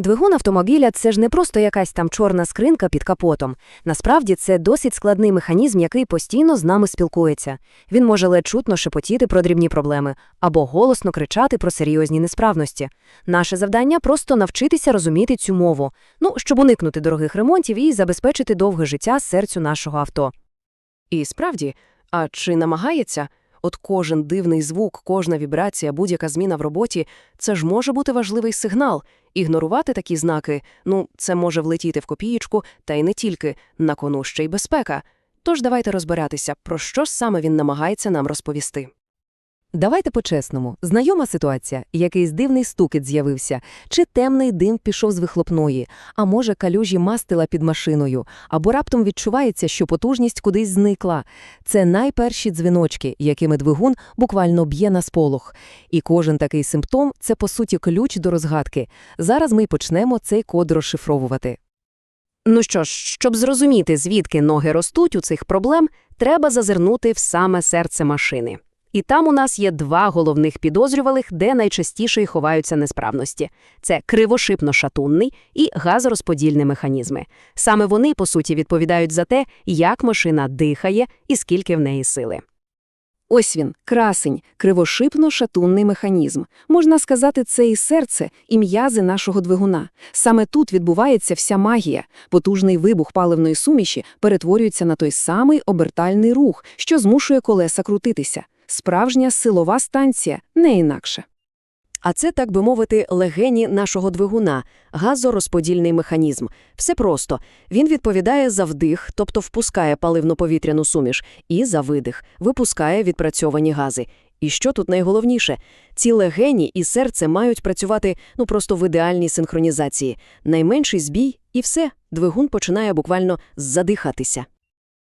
Двигун автомобіля це ж не просто якась там чорна скринка під капотом. Насправді це досить складний механізм, який постійно з нами спілкується. Він може ледь чутно шепотіти про дрібні проблеми або голосно кричати про серйозні несправності. Наше завдання просто навчитися розуміти цю мову, ну, щоб уникнути дорогих ремонтів і забезпечити довге життя серцю нашого авто. І справді, а чи намагається? От кожен дивний звук, кожна вібрація, будь-яка зміна в роботі – це ж може бути важливий сигнал. Ігнорувати такі знаки – ну, це може влетіти в копієчку, та й не тільки, на кону ще й безпека. Тож давайте розбиратися, про що саме він намагається нам розповісти. Давайте по-чесному. Знайома ситуація, якийсь дивний стукіт з'явився, чи темний дим пішов з вихлопної, а може калюжі мастила під машиною, або раптом відчувається, що потужність кудись зникла. Це найперші дзвіночки, якими двигун буквально б'є на сполох. І кожен такий симптом – це, по суті, ключ до розгадки. Зараз ми й почнемо цей код розшифровувати. Ну що ж, щоб зрозуміти, звідки ноги ростуть у цих проблем, треба зазирнути в саме серце машини. І там у нас є два головних підозрювалих, де найчастіше й ховаються несправності. Це кривошипно-шатунний і газорозподільні механізми. Саме вони, по суті, відповідають за те, як машина дихає і скільки в неї сили. Ось він, красень, кривошипно-шатунний механізм. Можна сказати, це і серце, і м'язи нашого двигуна. Саме тут відбувається вся магія. Потужний вибух паливної суміші перетворюється на той самий обертальний рух, що змушує колеса крутитися. Справжня силова станція, не інакше. А це, так би мовити, легені нашого двигуна, газорозподільний механізм. Все просто. Він відповідає за вдих, тобто впускає паливно-повітряну суміш, і за видих, випускає відпрацьовані гази. І що тут найголовніше? Ці легені і серце мають працювати ну просто в ідеальній синхронізації. Найменший збій – і все, двигун починає буквально задихатися.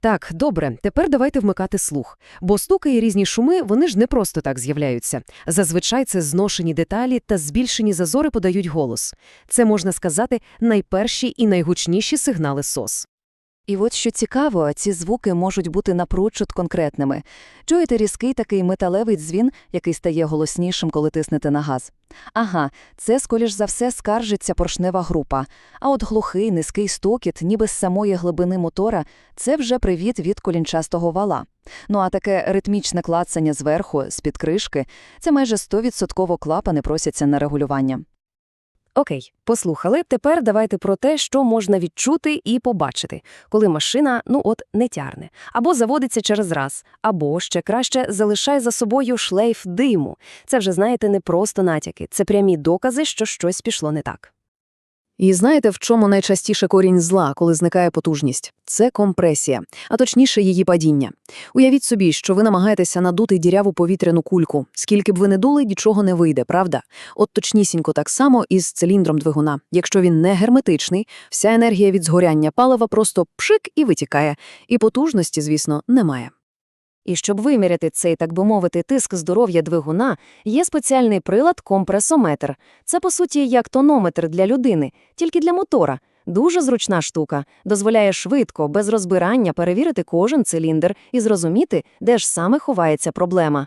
Так, добре, тепер давайте вмикати слух. Бо стуки і різні шуми, вони ж не просто так з'являються. Зазвичай це зношені деталі та збільшені зазори подають голос. Це, можна сказати, найперші і найгучніші сигнали СОС. І от що цікаво, ці звуки можуть бути напрочуд конкретними. Чуєте різкий такий металевий дзвін, який стає голоснішим, коли тиснете на газ? Ага, це, скоріш за все, скаржиться поршнева група. А от глухий, низький стукіт, ніби з самої глибини мотора, це вже привіт від колінчастого вала. Ну а таке ритмічне клацання зверху, з-під кришки, це майже 100% клапани просяться на регулювання. Окей, послухали. Тепер давайте про те, що можна відчути і побачити, коли машина, ну от, не тярне, або заводиться через раз, або, ще краще, залишає за собою шлейф диму. Це вже, знаєте, не просто натяки, це прямі докази, що щось пішло не так. І знаєте, в чому найчастіше корінь зла, коли зникає потужність? Це компресія, а точніше її падіння. Уявіть собі, що ви намагаєтеся надути діряву повітряну кульку. Скільки б ви не дули, нічого не вийде, правда? От точнісінько так само і з циліндром двигуна. Якщо він не герметичний, вся енергія від згоряння палива просто пшик і витікає, і потужності, звісно, немає. І щоб виміряти цей, так би мовити, тиск здоров'я двигуна, є спеціальний прилад компресометр. Це, по суті, як тонометр для людини, тільки для мотора. Дуже зручна штука, дозволяє швидко, без розбирання перевірити кожен циліндр і зрозуміти, де ж саме ховається проблема.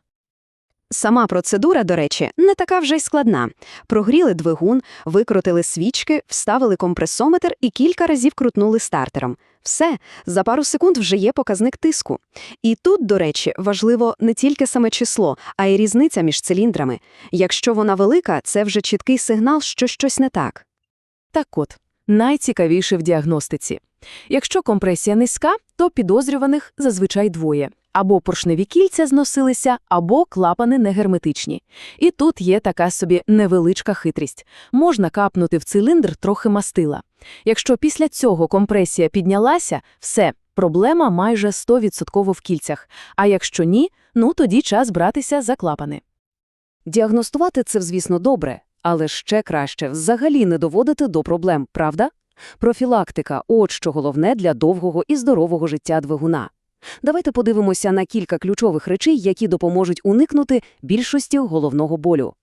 Сама процедура, до речі, не така вже й складна. Прогріли двигун, викрутили свічки, вставили компресометр і кілька разів крутнули стартером. Все, за пару секунд вже є показник тиску. І тут, до речі, важливо не тільки саме число, а й різниця між циліндрами. Якщо вона велика, це вже чіткий сигнал, що щось не так. Так от, найцікавіше в діагностиці. Якщо компресія низька, то підозрюваних зазвичай двоє. Або поршневі кільця зносилися, або клапани негерметичні. І тут є така собі невеличка хитрість. Можна капнути в циліндр трохи мастила. Якщо після цього компресія піднялася, все, проблема майже 100% в кільцях. А якщо ні, ну тоді час братися за клапани. Діагностувати це, звісно, добре, але ще краще взагалі не доводити до проблем, правда? Профілактика – от що головне для довгого і здорового життя двигуна. Давайте подивимося на кілька ключових речей, які допоможуть уникнути більшості головного болю.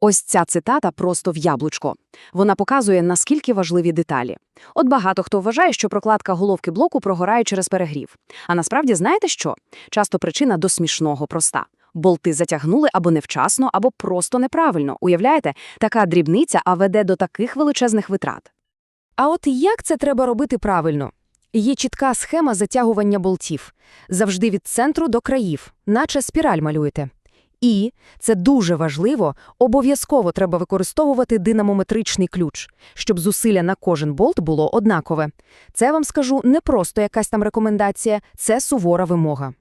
Ось ця цитата просто в яблучко. Вона показує, наскільки важливі деталі. От багато хто вважає, що прокладка головки блоку прогорає через перегрів. А насправді знаєте що? Часто причина до смішного проста. Болти затягнули або невчасно, або просто неправильно. Уявляєте, така дрібниця, а веде до таких величезних витрат. А от як це треба робити правильно? Є чітка схема затягування болтів. Завжди від центру до країв, наче спіраль малюєте. І, це дуже важливо, обов'язково треба використовувати динамометричний ключ, щоб зусилля на кожен болт було однакове. Це, вам скажу, не просто якась там рекомендація, це сувора вимога.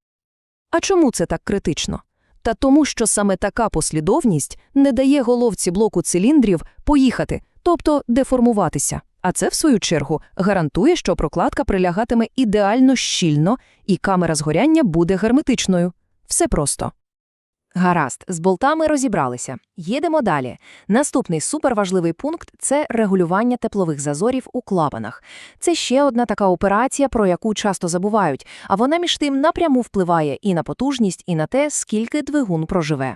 А чому це так критично? Та тому, що саме така послідовність не дає головці блоку циліндрів поїхати, тобто деформуватися. А це, в свою чергу, гарантує, що прокладка прилягатиме ідеально щільно і камера згоряння буде герметичною. Все просто. Гаразд, з болтами розібралися. Їдемо далі. Наступний суперважливий пункт – це регулювання теплових зазорів у клапанах. Це ще одна така операція, про яку часто забувають, а вона між тим напряму впливає і на потужність, і на те, скільки двигун проживе.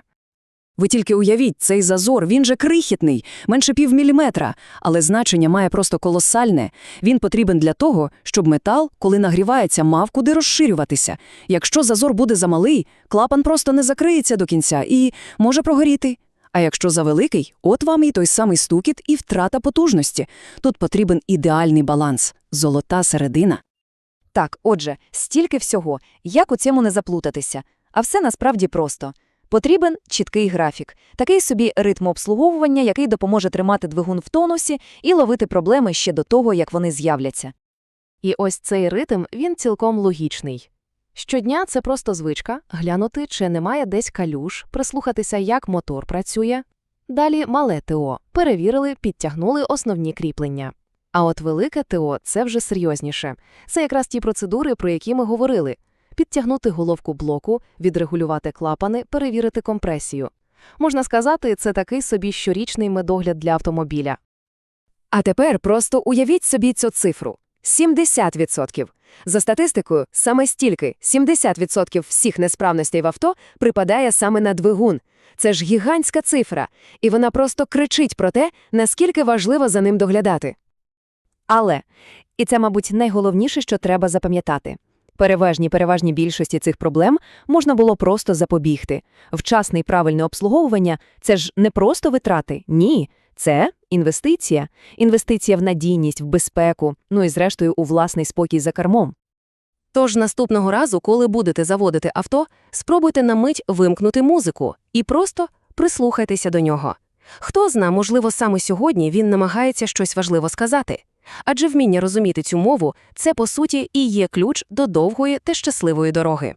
Ви тільки уявіть, цей зазор, він же крихітний, менше півміліметра, але значення має просто колосальне. Він потрібен для того, щоб метал, коли нагрівається, мав куди розширюватися. Якщо зазор буде замалий, клапан просто не закриється до кінця і може прогоріти. А якщо завеликий, от вам і той самий стукіт і втрата потужності. Тут потрібен ідеальний баланс – золота середина. Так, отже, стільки всього. Як у цьому не заплутатися? А все насправді просто. Потрібен чіткий графік, такий собі ритм обслуговування, який допоможе тримати двигун в тонусі і ловити проблеми ще до того, як вони з'являться. І ось цей ритм, він цілком логічний. Щодня це просто звичка – глянути, чи немає десь калюж, прислухатися, як мотор працює. Далі мале ТО. Перевірили, підтягнули основні кріплення. А от велике ТО – це вже серйозніше. Це якраз ті процедури, про які ми говорили. Підтягнути головку блоку, відрегулювати клапани, перевірити компресію. Можна сказати, це такий собі щорічний медогляд для автомобіля. А тепер просто уявіть собі цю цифру. 70%. За статистикою, саме стільки, 70% всіх несправностей в авто припадає саме на двигун. Це ж гігантська цифра, і вона просто кричить про те, наскільки важливо за ним доглядати. Але, і це, мабуть, найголовніше, що треба запам'ятати. Переважній переважній більшості цих проблем можна було просто запобігти. Вчасне і правильне обслуговування – це ж не просто витрати, ні. Це інвестиція. Інвестиція в надійність, в безпеку, ну і зрештою у власний спокій за кермом. Тож наступного разу, коли будете заводити авто, спробуйте на мить вимкнути музику і просто прислухайтеся до нього. Хто зна, можливо, саме сьогодні він намагається щось важливо сказати. Адже вміння розуміти цю мову – це, по суті, і є ключ до довгої та щасливої дороги.